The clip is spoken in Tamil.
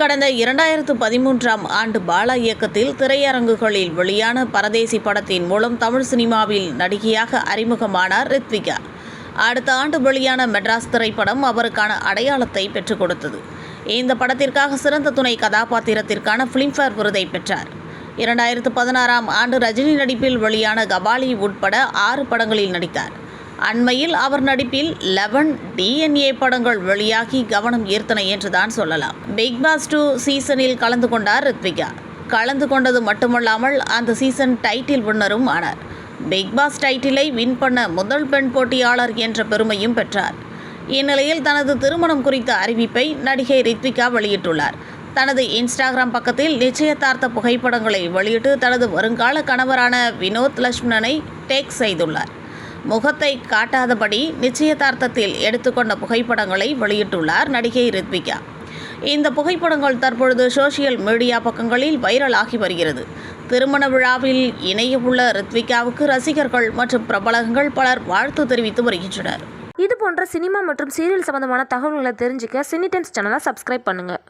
கடந்த இரண்டாயிரத்து பதிமூன்றாம் ஆண்டு பாலா இயக்கத்தில் திரையரங்குகளில் வெளியான பரதேசி படத்தின் மூலம் தமிழ் சினிமாவில் நடிகையாக அறிமுகமானார் ரித்விகா. அடுத்த ஆண்டு வெளியான மெட்ராஸ் திரைப்படம் அவருக்கான அடையாளத்தை பெற்றுக் கொடுத்தது. இந்த படத்திற்காக சிறந்த துணை கதாபாத்திரத்திற்கான ஃபிலிம்ஃபேர் விருதை பெற்றார். இரண்டாயிரத்து பதினாறாம் ஆண்டு ரஜினி நடிப்பில் வெளியான கபாலி உட்பட ஆறு படங்களில் நடித்தார். அண்மையில் அவர் நடிப்பில் லெவன் டிஎன்ஏ படங்கள் வெளியாகி கவனம் ஈர்த்தன என்றுதான் சொல்லலாம். பிக் பாஸ் டூ சீசனில் கலந்து கொண்டார் ரித்விகா. கலந்து கொண்டது மட்டுமல்லாமல் அந்த சீசன் டைட்டில் வின்னரும் ஆனார். பிக் பாஸ் டைட்டிலை வின் பண்ண முதல் பெண் போட்டியாளர் என்ற பெருமையும் பெற்றார். இந்நிலையில் தனது திருமணம் குறித்த அறிவிப்பை நடிகை ரித்விகா வெளியிட்டுள்ளார். தனது இன்ஸ்டாகிராம் பக்கத்தில் நிச்சயதார்த்த புகைப்படங்களை வெளியிட்டு தனது வருங்கால கணவரான வினோத் லட்சுமணனை டேக் செய்துள்ளார். முகத்தை காட்டாதபடி நிச்சயதார்த்தத்தில் எடுத்துக்கொண்ட புகைப்படங்களை வெளியிட்டுள்ளார் நடிகை ரித்விகா. இந்த புகைப்படங்கள் தற்பொழுது சோஷியல் மீடியா பக்கங்களில் வைரலாகி வருகிறது. திருமண விழாவில் இணையவுள்ள ரித்விகாவுக்கு ரசிகர்கள் மற்றும் பிரபலங்கள் பலர் வாழ்த்து தெரிவித்து வருகின்றனர். இது போன்ற சினிமா மற்றும் சீரியல் சம்பந்தமான தகவல்களை தெரிஞ்சுக்க சினி டைம்ஸ் சேனலை சப்ஸ்கிரைப் பண்ணுங்கள்